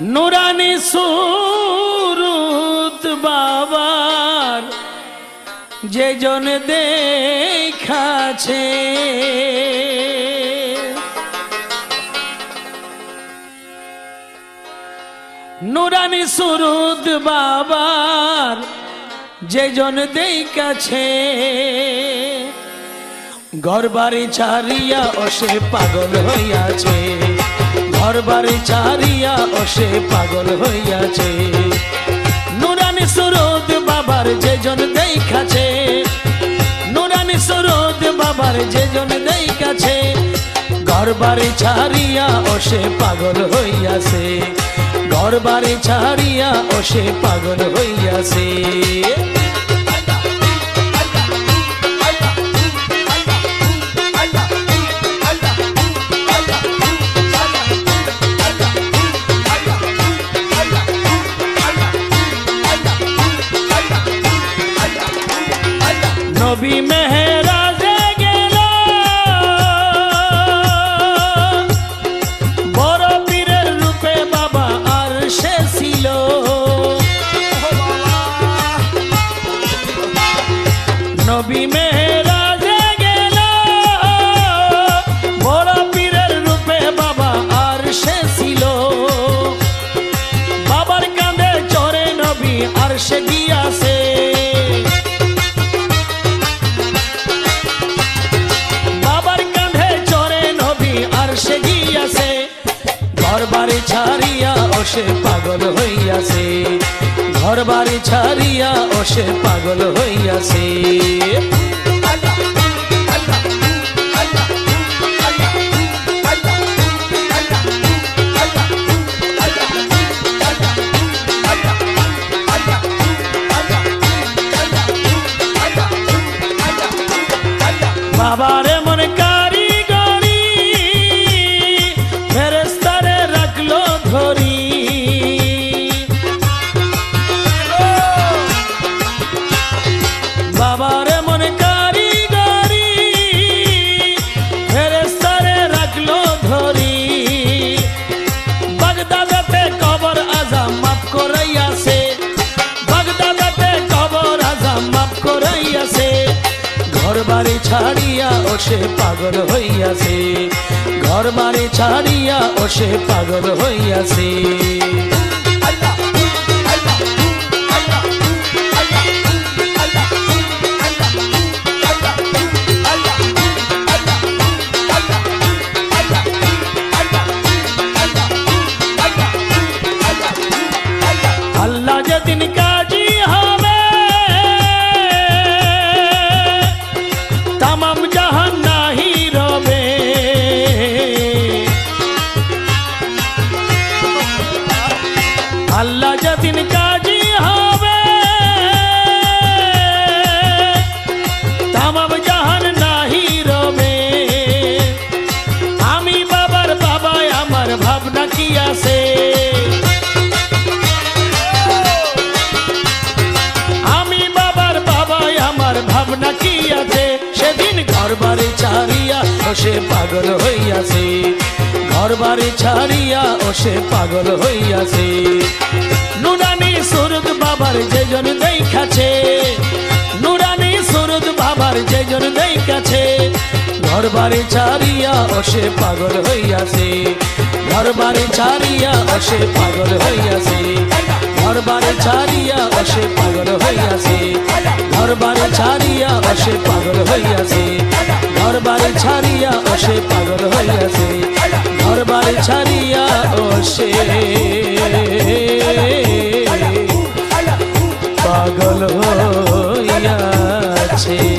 নুরানি সুরুত বাবার যে জন দেখাছে। নুরানি সুরুদ বাবার যে জন দেখাছে। ঘরবাড়ি ছাড়িয়া ও সে পাগল হইয়াছে। ঘরবাড়ি ছাড়িয়া সে পাগল হইয়াছে। নুরানি সুরদ বাবার যে জন দেখাছে নুরানি সুরদ বাবার যে জন দেখাছে ঘরবাড়ি ছাড়িয়া ও সে পাগল হইয়াছে। ঘরবাড়ি ছাড়িয়া ও সে পাগল হইয়াছে। নবী মেহরাজে গেল বড় পীরের রূপে বাবা আর সে ছিল নবী মেহরাজে পাগল হইয়াছে। ঘর বাড়ি ছাড়িয়া ও সে পাগল হইয়াছে। ঘর বাড়ি ছাড়িয়া ও পাগল হইয়াছে। ঘর বাড়ি ছাড়িয়া ও পাগল হইয়াছে। আল্লাহ যেদিন ভাবনা কি আছে? সেদিন ঘর বাড়ি ছাড়িয়া ও সে পাগল হইয়াছে। ঘর বাড়ি ছাড়িয়া ও সে পাগল হইয়াছে। নুরানি সুরদ বাবার যে জন দেখাছে নুরানি সুরদ বাবার যে জন দেখাছে ঘর বাড়ি ছাড়িয়া ও সে পাগল হইয়াছে। ঘর বাড়ি ছাড়িয়া ও সে পাগল হইয়াছে। ঘর বাড়ি ছাড়িয়া ও সে পাগল হইয়াছে ঘর বাড়ি ছাড়িয়া অসে পাগল হইয়াছে। ঘর বাড়ি ছাড়িয়া অসে পাগল হইয়াছে। ঘর বাড়ি ছাড়িয়া অসে পাগল হইয়াছে।